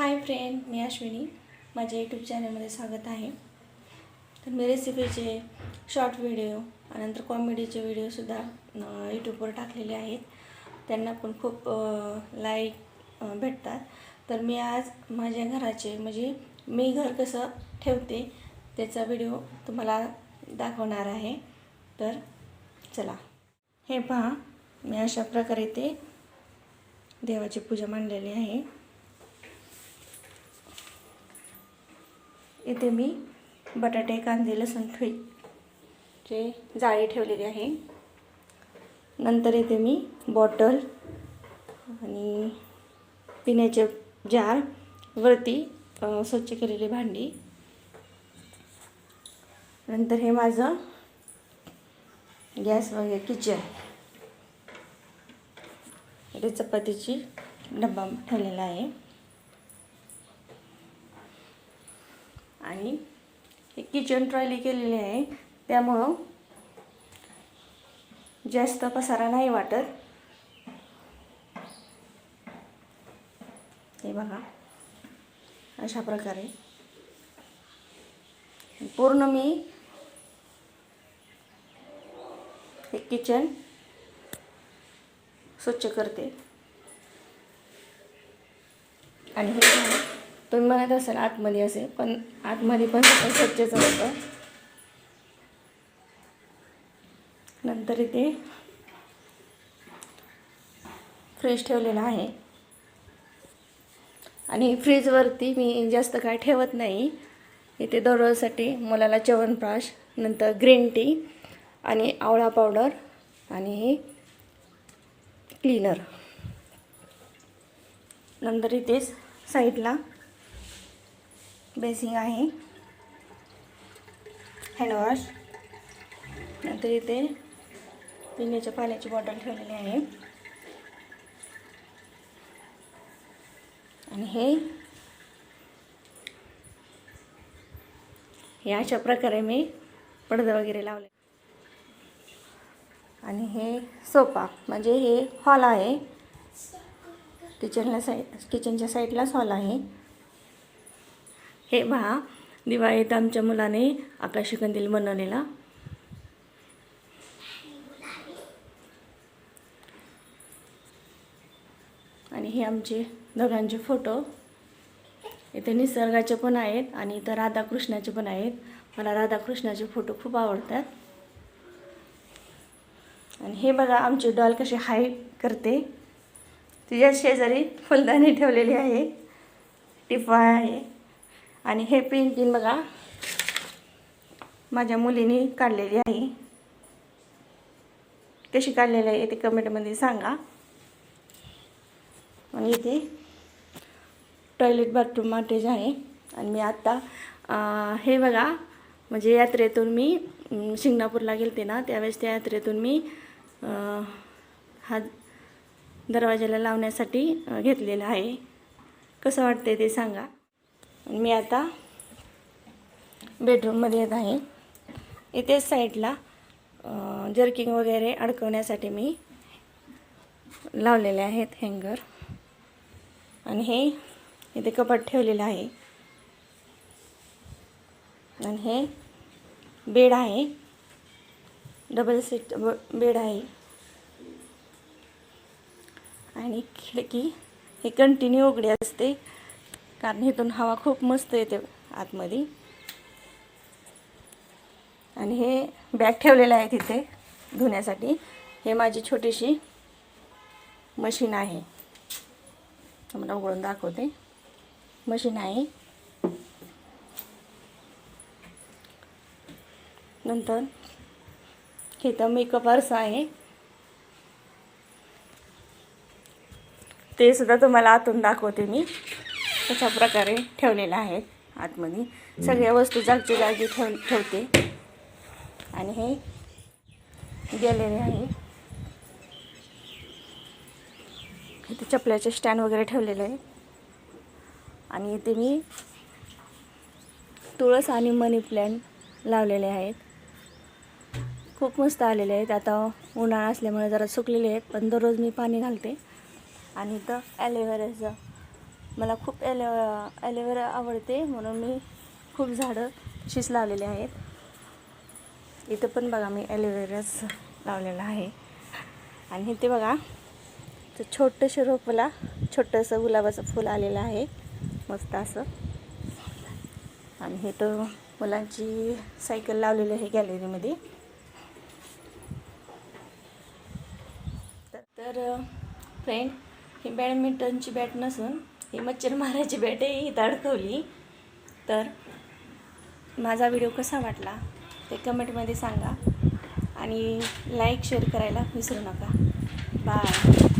Hi friend मी अश्विनी. माझ्या YouTube चॅनलमध्ये स्वागत आहे. तर मी रेसिपीचे शॉर्ट व्हिडिओ नंतर कॉमेडीचे व्हिडिओसुद्धा यूट्यूबवर टाकलेले आहेत. त्यांना पण खूप लाईक भेटतात. तर मी आज माझ्या घराचे म्हणजे मी घर कसं ठेवते त्याचा व्हिडिओ तुम्हाला दाखवणार आहे. तर चला. हे पहा मी अशा प्रकारे ते देवाची पूजा मांडलेली आहे. इथे मी बटाटे कांदे लसूण चे जाळी ठेवलेली आहे. नंतर इथे मी बॉटल आणि पिण्याचे जार वरती स्वच्छ केलेली भांडी. नंतर हे माझं गॅस वगैरे किचन. इथे चपातीची डब्बा ठेवलेला आहे. आणि हे किचन ट्रॉली केलेली आहे. त्यामुळं जास्त पसारा नाही वाटत. हे बघा. अशा प्रकारे. पूर्ण मी हे किचन स्वच्छ करते. आणि हे तुम्ही म्हणत असाल आतमध्ये असेल पण आतमध्ये पण स्वच्छच होतं नंतर इथे फ्रीज ठेवलेला आहे. आणि फ्रीजवरती मी जास्त काय ठेवत नाही. इथे दररोजसाठी मुलाला च्यवनप्राश नंतर ग्रीन टी आणि आवळा पावडर आणि हे क्लीनर. नंतर इथेच साईडला बेसिंग आहे. हँडवॉश नंतर इथे पिण्याच्या पाण्याची बॉटल ठेवलेली आहे. आणि हे हे अशा प्रकारे मी पडदे वगैरे लावले. आणि हे सोफा म्हणजे हे हॉल आहे. किचनला साईड किचनच्या साईडलाच हॉल आहे. हे पहा. दिवाळीत आमच्या मुलाने आकाशी कंदील बनवलेला. आणि हे आमचे दोघांचे फोटो. इथे निसर्गाचे पण आहेत आणि इथं राधाकृष्णाचे पण आहेत. मला राधाकृष्णाचे फोटो खूप आवडतात. आणि हे बघा आमची डॉल कशी हाय करते. तिच्या शेजारी फुलदाणी ठेवलेली आहे. टिफा आहे. आणि हे पेंटिंग बघा. माझ्या मुलीने काढलेली आहे. कशी काढलेली आहे ते कमेंटमध्ये सांगा. आणि इथे टॉयलेट बाथरूम माटेज आहे. आणि मी आत्ता हे बघा म्हणजे यात्रेतून मी शिंगणापूरला गेलते ना त्यावेळेस त्या यात्रेतून मी हा दरवाजाला लावण्यासाठी घेतलेला आहे. कसं वाटते ते सांगा. मी आता बेडरूममध्ये येत आहे. इथेच साईडला जर्किंग वगैरे अडकवण्यासाठी मी लावलेले आहेत हँगर आणि हे इथे कपाट ठेवलेलं आहे. आणि हे बेड आहे. डबल सीट ब बेड आहे. आणि खिडकी हे कंटिन्यू उघडी असते. कारण इथून हवा खूप मस्त येते आतमध्ये. आणि हे बॅग ठेवलेलं आहे तिथे धुण्यासाठी. हे माझी छोटीशी मशीन आहे. तुम्हाला उघडून दाखवते. मशीन आहे. नंतर इथं तर मेकअप आरसा आहे. ते सुद्धा तुम्हाला आतून दाखवते मी. अशा प्रकारे ठेवलेलं आहेत आतमध्ये. सगळ्या वस्तू जागच्या जागी ठेव ठेवते. आणि हे गॅलरी आहे. इथे चपल्याचे स्टँड वगैरे ठेवलेले आहे. आणि इथे मी तुळस आणि मनी प्लॅन्ट लावलेले आहेत. खूप मस्त आलेले आहेत. आता उन्हाळा असल्यामुळे जरा सुकलेले आहेत पण दररोज मी पाणी घालते. आणि इथं ॲलोवेराचं मला खूप ॲलो ॲलोवेरा आवडते म्हणून मी खूप झाडं तशीच लावलेली आहेत. इथं पण बघा मी ॲलोवेराच लावलेला आहे. आणि इथे बघा तर छोटंसं रोपला छोटंसं गुलाबाचं फूल आलेलं आहे. मस्त असं. आणि हे तर मुलांची सायकल लावलेली आहे गॅलरीमध्ये. तर- तर फ्रेंड ही बॅडमिंटनची बॅट नसून ही मच्छर मारायची बॅटे ही अडकवली तर माझा व्हिडिओ कसा वाटला ते कमेंटमध्ये सांगा. आणि लाईक शेअर करायला विसरू नका. बाय